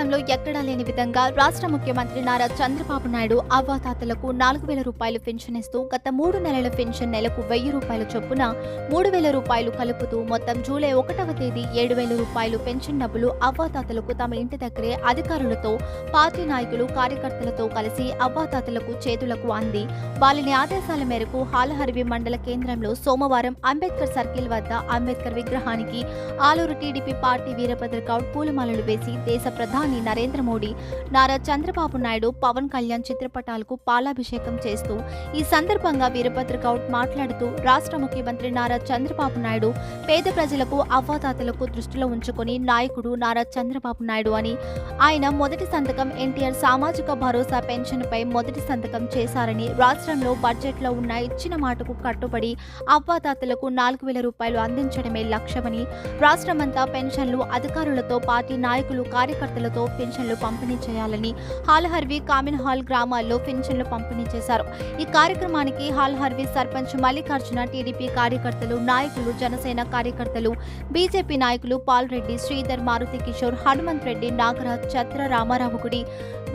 దేశంలో ఎక్కడా లేని విధంగా రాష్ట్ర ముఖ్యమంత్రి నారా చంద్రబాబు నాయుడు అవ్వాతాతలకు నాలుగు వేల రూపాయలు పెన్షన్ ఇస్తూ గత మూడు నెలల పెన్షన్ నెలకు వెయ్యి రూపాయల చొప్పున మూడు వేల రూపాయలు కలుపుతూ మొత్తం జూలై ఒకటవ తేదీ ఏడు వేల రూపాయలు పెన్షన్ డబ్బులు అవ్వాతాతలకు తమ ఇంటి దగ్గరే అధికారులతో పార్టీ నాయకులు కార్యకర్తలతో కలిసి అవ్వాతాతలకు చేతులకు అంది. వారిని ఆదేశాల మేరకు హాలహర్వి మండల కేంద్రంలో సోమవారం అంబేద్కర్ సర్కిల్ వద్ద అంబేద్కర్ విగ్రహానికి ఆలూరు టీడీపీ పార్టీ వీరభద్రగౌడ్ పూలమాలలు వేసి దేశ ప్రధాని నరేంద్ర మోడీ నారా చంద్రబాబు నాయుడు పవన్ కళ్యాణ్ చిత్రపటాలకు పాలాభిషేకం చేస్తూ ఈ సందర్భంగా వీరభద్ర గౌడ్ మాట్లాడుతూ రాష్ట్ర ముఖ్యమంత్రి నారా చంద్రబాబు నాయుడు పేద ప్రజలకు అవ్వాతాతలకు దృష్టిలో ఉంచుకొని నాయకుడు నారా చంద్రబాబు నాయుడు అని ఆయన మొదటి సంతకం ఎన్టీఆర్ సామాజిక భరోసా పెన్షన్పై మొదటి సంతకం చేశారని రాష్ట్రంలో బడ్జెట్లో ఉన్న ఇచ్చిన మాటకు కట్టుబడి అవ్వాతాతలకు నాలుగు వేల రూపాయలు అందించడమే లక్ష్యమని రాష్ట్రమంతా పెన్షన్లు అధికారులతో పార్టీ నాయకులు కార్యకర్తలు కార్యకర్తలతో పెన్షన్లు పంపిణీ చేయాలని హాల్హర్వి కామిన్ హాల్ గ్రామాల్లో పెన్షన్లు పంపిణీ చేశారు. ఈ కార్యక్రమానికి హాల్హర్వి సర్పంచ్ మల్లికార్జున టీడీపీ కార్యకర్తలు నాయకులు జనసేన కార్యకర్తలు బీజేపీ నాయకులు పాల్రెడ్డి శ్రీధర్ మారుతి కిషోర్ హనుమంత్ రెడ్డి నాగరాజ్ చత్ర రామారావు గుడి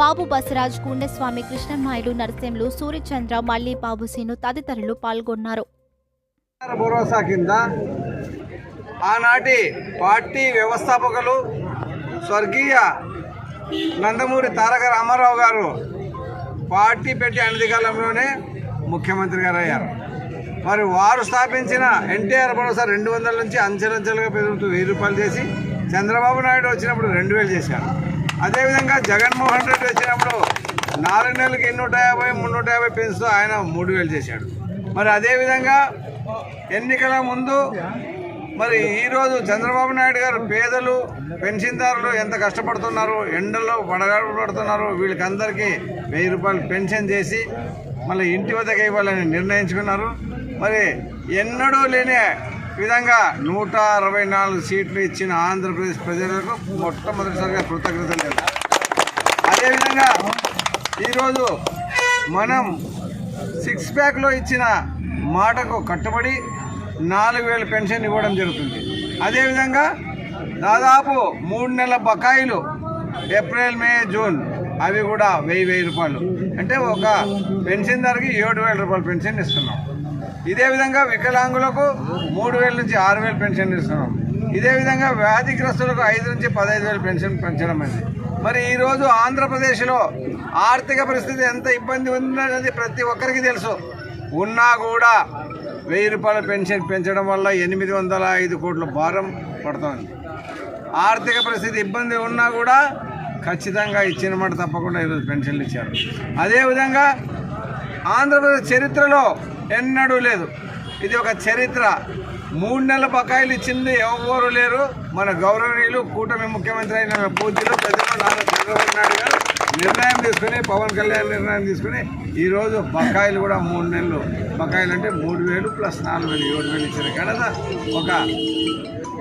బాబు బసరాజ్ గుండెస్వామి కృష్ణనాయుడు నరసింహులు సూర్యచంద్ర మల్లి బాబుసీను తదితరులు పాల్గొన్నారు. భరోసా కింద ఆనాటి పార్టీ వ్యవస్థాపకులు స్వర్గీయ నందమూరి తారక రామారావు గారు పార్టీ పెట్టి అనధికాలంలోనే ముఖ్యమంత్రి గారు అయ్యారు మరి వారు స్థాపించిన ఎన్టీఆర్ భరోసా రెండు వందల నుంచి అంచెలంచెలుగా పెరుగుతూ వెయ్యి రూపాయలు చేసి చంద్రబాబు నాయుడు వచ్చినప్పుడు రెండు వేలు చేశారు. అదేవిధంగా జగన్మోహన్ రెడ్డి వచ్చినప్పుడు నాలుగు నెలలకి ఎన్నూట యాభై మున్నూట యాభై పెంచుతూ ఆయన మూడు వేలు చేశాడు. మరి అదేవిధంగా ఎన్నికల ముందు మరి ఈరోజు చంద్రబాబు నాయుడు గారు పేదలు పెన్షన్దారులు ఎంత కష్టపడుతున్నారు ఎండల్లో పడగబడుతున్నారు వీళ్ళకందరికీ వెయ్యి రూపాయలు పెన్షన్ చేసి మళ్ళీ ఇంటి వద్దకు ఇవ్వాలని నిర్ణయించుకున్నారు. మరి ఎన్నడూ లేని విధంగా నూట అరవై నాలుగు సీట్లు ఇచ్చిన ఆంధ్రప్రదేశ్ ప్రజలకు మొట్టమొదటిసారిగా కృతజ్ఞతలు లేదు అదేవిధంగా ఈరోజు మనం సిక్స్ ప్యాక్లో ఇచ్చిన మాటకు కట్టుబడి నాలుగు వేలు పెన్షన్ ఇవ్వడం జరుగుతుంది. అదేవిధంగా దాదాపు మూడు నెలల బకాయిలు ఏప్రిల్ మే జూన్ అవి కూడా వెయ్యి వెయ్యి రూపాయలు. అంటే ఒక పెన్షన్ ధరకి ఏడు వేల రూపాయలు పెన్షన్ ఇస్తున్నాం. ఇదే విధంగా వికలాంగులకు మూడు వేల నుంచి ఆరు వేలు పెన్షన్ ఇస్తున్నాం. ఇదే విధంగా వ్యాధిగ్రస్తులకు ఐదు నుంచి పదహైదు వేలు పెన్షన్ పెంచడం అనేది మరి ఈరోజు ఆంధ్రప్రదేశ్లో ఆర్థిక పరిస్థితి ఎంత ఇబ్బంది ఉందనేది ప్రతి ఒక్కరికి తెలుసు. ఉన్నా కూడా వెయ్యి రూపాయల పెన్షన్ పెంచడం వల్ల ఎనిమిది వందల ఐదు కోట్ల భారం పడుతోంది. ఆర్థిక పరిస్థితి ఇబ్బంది ఉన్నా కూడా ఖచ్చితంగా ఇచ్చిన మాట తప్పకుండా ఈరోజు పెన్షన్లు ఇచ్చారు. అదేవిధంగా ఆంధ్రప్రదేశ్ చరిత్రలో ఎన్నడూ లేదు. ఇది ఒక చరిత్ర. మూడు నెలల బకాయిలు ఇచ్చింది ఎవరు లేరు. మన గౌరవనీయులు కూటమి ముఖ్యమంత్రి అయిన పూజ్యులు ప్రజలు నారా చంద్రబాబు నాయుడు గారు నిర్ణయం తీసుకుని పవన్ కళ్యాణ్ నిర్ణయం తీసుకుని ఈరోజు బకాయిలు కూడా మూడు నెలలు. బకాయిలు అంటే మూడు వేలు ప్లస్ నాలుగు వేలు ఏడు వేలు ఇచ్చిన కనుక ఒక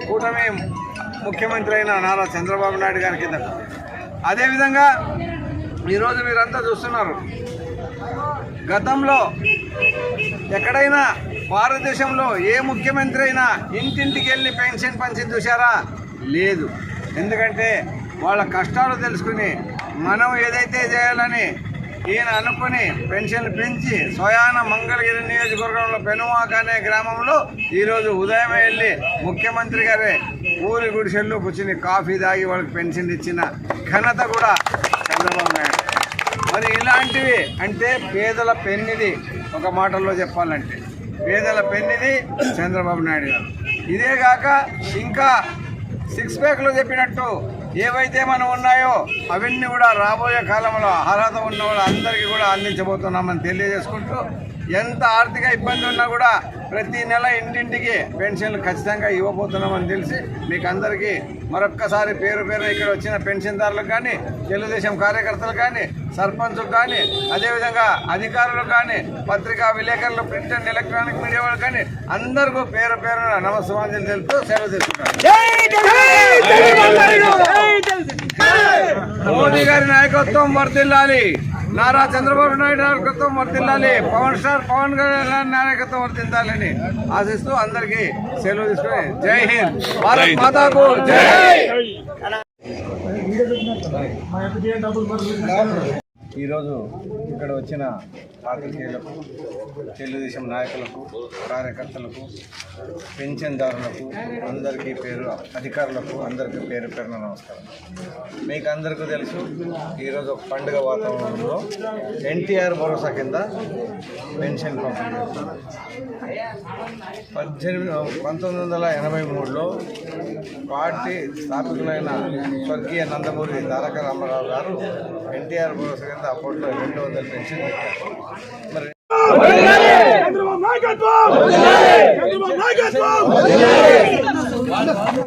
కూటమి ముఖ్యమంత్రి అయిన నారా చంద్రబాబు నాయుడు గారికి కింద. అదేవిధంగా ఈరోజు మీరంతా చూస్తున్నారు గతంలో ఎక్కడైనా భారతదేశంలో ఏ ముఖ్యమంత్రి అయినా ఇంటింటికి వెళ్ళి పెన్షన్ పంచి చూసారా లేదు. ఎందుకంటే వాళ్ళ కష్టాలు తెలుసుకుని మనం ఏదైతే చేయాలని ఈయన అనుకుని పెన్షన్లు పెంచి స్వయాన మంగళగిరి నియోజకవర్గంలో పెనుమాక అనే గ్రామంలో ఈరోజు ఉదయం వెళ్ళి ముఖ్యమంత్రి గారే ఊరి గుడిసెల్లో కూర్చుని కాఫీ తాగి వాళ్ళకి పెన్షన్ ఇచ్చిన ఘనత కూడా చంద్రబాబు నాయుడు. మరి ఇలాంటివి అంటే పేదల పెన్నిది ఒక మాటల్లో చెప్పాలంటే. పేదల పెన్నిది చంద్రబాబు నాయుడు గారు. ఇదే కాక ఇంకా సిక్స్ ప్యాక్లో చెప్పినట్టు ఏవైతే మనం ఉన్నాయో అవన్నీ కూడా రాబోయే కాలంలో అర్హత ఉన్న వాళ్ళందరికీ కూడా అందించబోతున్నామని తెలియజేసుకుంటూ ఎంత ఆర్థిక ఇబ్బంది ఉన్నా కూడా ప్రతి నెల ఇంటింటికి పెన్షన్లు ఖచ్చితంగా ఇవ్వబోతున్నామని తెలిసి మీకు అందరికీ మరొక్కసారి పేరు పేరు ఇక్కడ వచ్చిన పెన్షన్దారులకు కానీ తెలుగుదేశం కార్యకర్తలు కానీ సర్పంచ్లు కానీ అదేవిధంగా అధికారులు కానీ పత్రికా విలేకరులు ప్రింట్ అండ్ ఎలక్ట్రానిక్ మీడియా వాళ్ళు కానీ అందరికీ పేరు పేరున నమస్కారం తెలుపుతూ సేవ తీసుకుంటారు మోదీ గారి నాయకత్వం వర్దిల్లాలి నారా చంద్రబాబు నాయుడు నాయకత్వం వర్దిల్లాలి పవన్ స్టార్ పవన్ గారి నాయకత్వం వర్తించాలని ఆశిస్తూ అందరికీ సెలవు తీసుకుని జై హింద్. భారత్ మాతాకు జై ఈరోజు ఇక్కడ వచ్చిన పాత్రికేయులకు తెలుగుదేశం నాయకులకు కార్యకర్తలకు పెన్షన్దారులకు అందరికీ పేరు అధికారులకు అందరికీ పేరు పేరున నమస్కారం. మీకు అందరికీ తెలుసు ఈరోజు ఒక పండుగ వాతావరణంలో ఎన్టీఆర్ భరోసా కింద పెన్షన్ పంపిణీ పద్దెనిమిది పంతొమ్మిది వందల ఎనభై మూడులో పార్టీ స్థాపకులైన స్వర్గీయ నందమూరి తారక రామారావు గారు ఎన్టీఆర్ భరోసా కింద అప్పట్లో రెండు వందల పెన్షన్ పెట్టారు. మరి నాయకత్వం! నాయకత్వం!